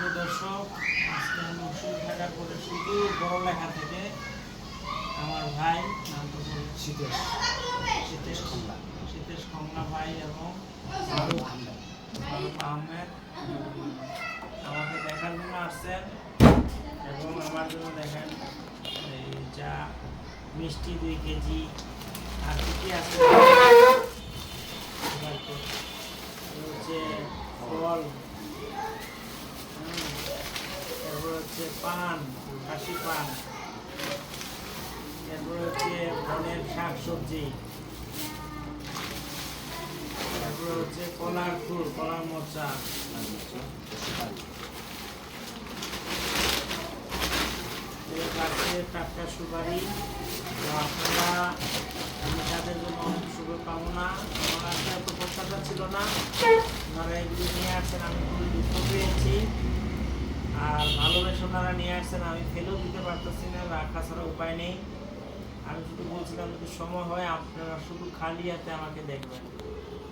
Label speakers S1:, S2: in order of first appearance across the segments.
S1: প্রিয় দর্শক আজকে আমি উসুল থাকার পরে শুধু বড় লেখা থেকে আমার ভাই নাম তো
S2: শীতের
S1: শীতেশ।
S2: খোলা
S1: শীতেশ খংলা ভাই এবং
S2: মারুফ আহমেদ।
S1: আমাকে দেখার জন্য আসছেন এবং আমার জন্য দেখেন এই যা মিষ্টি দুই কেজি আর কি আছে এবার তো এই হচ্ছে ফল হুম, তারপর পান কাশি পান তারপর হচ্ছে বনের শাক সবজি তারপর হচ্ছে কলার ফুল, কলার মোচা। টাটকা সুপারি। আপনারা, আমি তাদের জন্য অনেক শুভকামনা। আমার এত প্রত্যাশা ছিল না। ওনারা এগুলি নিয়ে আসছেন আমি খুবই দুঃখ পেয়েছি। ওনারা নিয়ে আসছেন, আমি ফেলেও দিতে পারতেছি না, রাখা ছাড়া উপায় নেই। আমি শুধু বলছিলাম, যদি সময় হয়, আপনারা শুধু খালি হাতে আমাকে দেখবেন।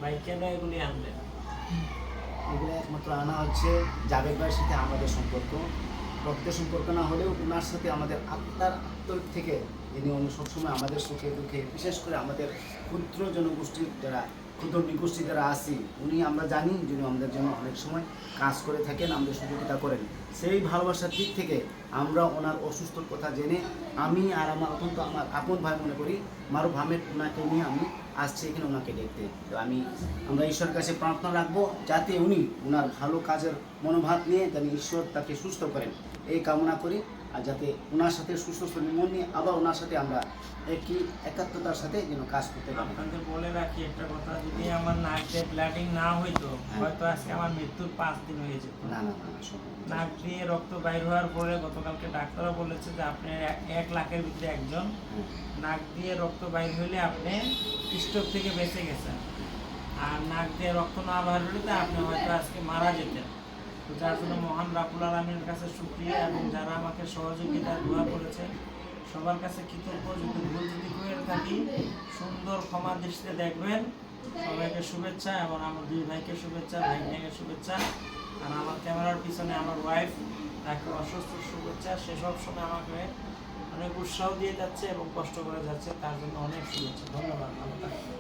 S1: ভাই, কেন এগুলি আনবেন?
S2: এগুলো একমাত্র আনা হচ্ছে জাবেদ ভাইয়ের সাথে আমাদের সম্পর্ক। রক্তের সম্পর্ক না হলেও ওনার সাথে আমাদের আত্মার আত্ম থেকে যিনি উনি সবসময় আমাদের সুখে দুঃখে, বিশেষ করে আমাদের ক্ষুদ্র জনগোষ্ঠীর যারা, ক্ষুদ্র নিগোষ্ঠী যারা আছি, উনি আমরা জানি যিনি আমাদের জন্য অনেক সময় কাজ করে থাকেন, আমাদের সহযোগিতা করেন। সেই ভালোবাসার দিক থেকে আমরা ওনার অসুস্থর কথা জেনে আমি আর আমার অত্যন্ত আমার আপন ভাই মনে করি, মারুফ আহমেদ ওনাকে নিয়ে আমি আসছি এখানে ওনাকে দেখতে। তো আমি, আমরা ঈশ্বরের কাছে প্রার্থনা রাখব যাতে উনি ওনার ভালো কাজের মনোভাব নিয়ে যেন ঈশ্বর তাকে সুস্থ করেন। এই কামনা করি। আর যাতে ওনার সাথে সুস্থ মন নিয়ে আবার ওনার সাথে আমরা একই একাত্মতার সাথে যেন কাজ করতে পারি।
S1: আপনাদের বলে রাখি একটা কথা যদি আমার নাক দিয়ে ব্লাডিং না হইতো হয়তো আজকে আমার মৃত্যুর পাঁচ দিন হয়ে যেত।
S2: না না না।
S1: নাক দিয়ে রক্ত বাইর হওয়ার পরে গতকালকে ডাক্তাররা বলেছে যে আপনি এক- এক লাখের ভিতরে একজন।
S2: হ্যাঁ,
S1: নাক দিয়ে রক্ত বাইর হইলে আপনি স্ট্রোক থেকে বেঁচে গেছেন। আর নাক দিয়ে রক্ত না বাইর হলে তো আপনি হয়তো আজকে মারা যেতেন। তো যার জন্য মহান রাবুল আলমীর কাছে সুক্রিয়া এবং যারা আমাকে সহযোগিতা, দোয়া করেছে, সবার কাছে কৃতজ্ঞ, যদি ভুল যদি করে থাকি, সুন্দর ক্ষমা দৃষ্টিতে দেখবেন। সবাইকে শুভেচ্ছা এবং আমার দুই ভাইকে শুভেচ্ছা, ভাই ভাইকে শুভেচ্ছা। আর আমার ক্যামেরার পিছনে আমার ওয়াইফ তাকে অসুস্থ শুভেচ্ছা। সে সব সময় আমাকে অনেক উৎসাহ দিয়ে যাচ্ছে এবং কষ্ট করে যাচ্ছে। তার জন্য অনেক শুভেচ্ছা। ধন্যবাদ। ভালো থাকবেন।